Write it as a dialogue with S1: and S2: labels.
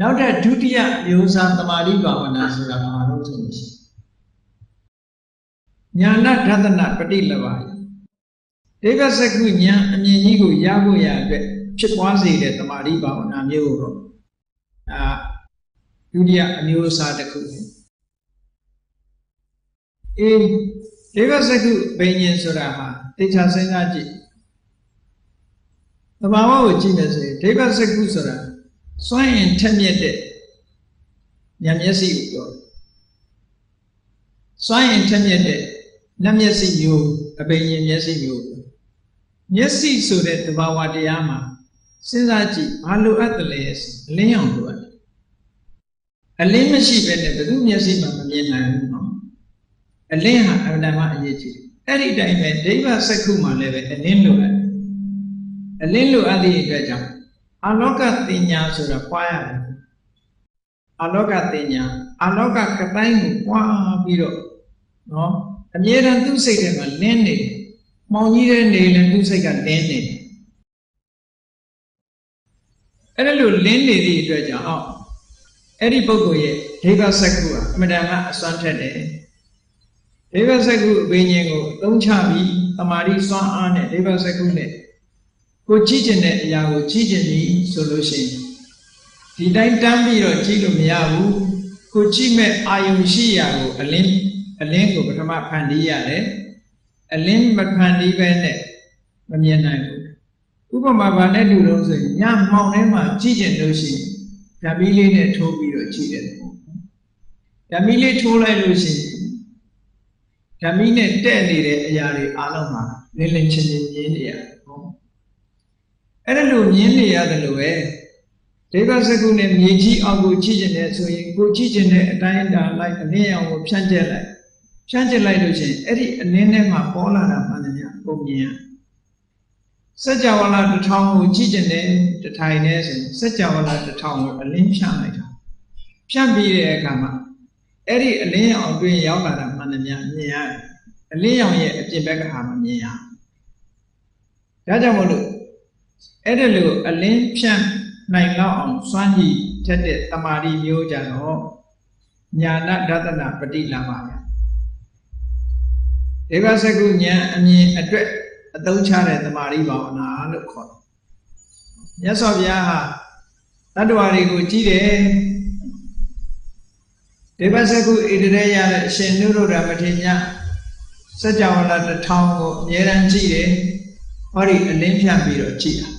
S1: နောက်တဲ့ဒုတိယမျိုးစားတမာတိဘာဝနာဆိုတာဘာလို့ဆိုလို့ရှိညာဏဒသနပฏิလဘယဒေဝစကုညာအမြင်ကြီးကိုရဖို့ရအတွက်ဖြစ်ပွားစေတဲ့တမာတိဘာဝနာမျိုးကိုတော့အာဒုတိယအမျိုးအစားတစ်ခုပဲအေးဒေဝစကုဘိညာဉ်ဆိုတာဟာတေချာစဉ်းစားကြည့်သဘာဝကိုကြည့်မယ်ဆိုရင်ဒေဝစကုဆိုတာ စွန့်ရင်ထက်မြက်တဲ့ဉာဏ်မျက်စိကိုပြောတယ်စွန့်ရင်ထက်မြက်တဲ့နတ်မျက်စိမျိုးအပင်ရင်မျက်စိမျိုးမျက်စိဆိုတဲ့သဘာဝတရားမှာစဉ်းစားကြည့်ဘာလိုအပ်တယ်လဲအလင်းရောင်လိုအပ်တယ်အလင်းမရှိဘဲနဲ့ဘယ်သူမျက်စိမှမမြင်နိုင်ဘူးနော်အလင်းဟာအမှန်တမ်းအရေးကြီးတယ်အဲ့ဒီတိုင်းပဲဒိဗ္ဗစက္ခုမှာလည်းပဲအလင်းလိုအပ်တယ်အလင်းလိုအပ်တဲ့အတွက်ကြောင့် အလောကတင်ညာဆိုတာပွားရတယ်အလောကတင်ညာအလောကကတိုင်းကိုပွားပြီးတော့နော်အမြဲတမ်းသူ့စိတ်ထဲမှာလင်းနေတယ်မောင်ကြီးတဲ့နေလည်းသူ့စိတ်ကလင်းနေတယ်အဲ့ဒါလို့လင်းနေသည့်အတွက်ကြောင့်အောက်အဲ့ဒီပုဂ္ဂိုလ်ရဲ့ဒိဗ္ဗစက္ခုကအမှန်တမ်းအစွမ်းထက်တယ်ဒိဗ္ဗစက္ခုအဘိညာဉ်ကိုသုံးချပြီးတမာတိစွမ်းအားနဲ့ဒိဗ္ဗစက္ခုနဲ့ ကိုကြည့်ကျင်တဲ့အရာကိုကြည့်ကျင်ပြီဆိုလို့ရှိရင်ဒီတိုင်းတန်းပြီးတော့ကြည့်လို့မရဘူးကိုကြည့်မဲ့အာယုံရှိရာကိုအလင်းအလင်းကိုပထမဖန်တီးရတယ်အလင်းမဖန်တီးပဲနဲ့မမြင်နိုင်ဘူးဥပမာဘာနဲ့တူလို့ဆိုရင်ညမှောင်ထဲမှာကြည့်ကျင်လို့ရှိရင်ဓာမီလေးနဲ့ထိုးပြီးတော့ကြည့်တယ်ဓာမီလေးထိုးလိုက်လို့ရှိရင်ဓာမီနဲ့တဲ့နေတဲ့အရာတွေအားလုံးမှာလင်းလင်းချင်းချင်းမြင်နေရတယ် အဲ့ဒါလို့မြင်နေရတယ်လို့ပဲဒေဝစကုနဲ့မြေကြီးအောင်ကိုကြည့်ကျင်တယ်ဆိုရင်ကိုကြည့်ကျင်တဲ့အတိုင်းအတာလိုက်အလင်းအောင်ကိုဖြန့်ကျက်လိုက်ဖြန့်ကျက်လိုက်လို့ရှိရင်အဲ့ဒီအလင်းထဲမှာပေါ်လာတာမှန်တယ်များပုံမြင်ရစัจ java လာတစ်ထောင်ကိုကြည့်ကျင်တယ်တစ်ထိုင်နဲ့ဆိုရင်စัจ java လာတစ်ထောင်ကိုအလင်းဖြန့်လိုက်တာဖြန့်ပြီးတဲ့အခါမှာအဲ့ဒီအလင်းအောင်အတွင်းရောက်လာတာမှန်တယ်များမြင်ရတယ်အလင်းရောင်ရဲ့အပြင်ဘက်ကဟာမမြင်ရဒါကြောင့်မလို့ အဲ့ဒါလို့အလင်းဖြန့်နိုင်လောက်အောင်စွမ်းကြည့်ထက်တဲ့တမာရီမျိုးကြတော့ညာဏဒသနာပฏิလာပါဗျာဒေဝစကုဉာဏ်အမြင်အတွက်အသုံးချတဲ့တမာရီဘာဝနာလို့ခေါ်တယ်မြတ်စွာဘုရားဟာတတ္တဝါတွေကိုကြည့်တယ်ဒေဝစကုဣတရေရတဲ့အရှင်နုရုဒ္ဓမထေရစัจ java လာတစ်ထောင်ကိုအမြဲတမ်းကြည့်တယ် ဟောဒီအလင်းဖြန့်ပြီးတော့ကြည့်တာ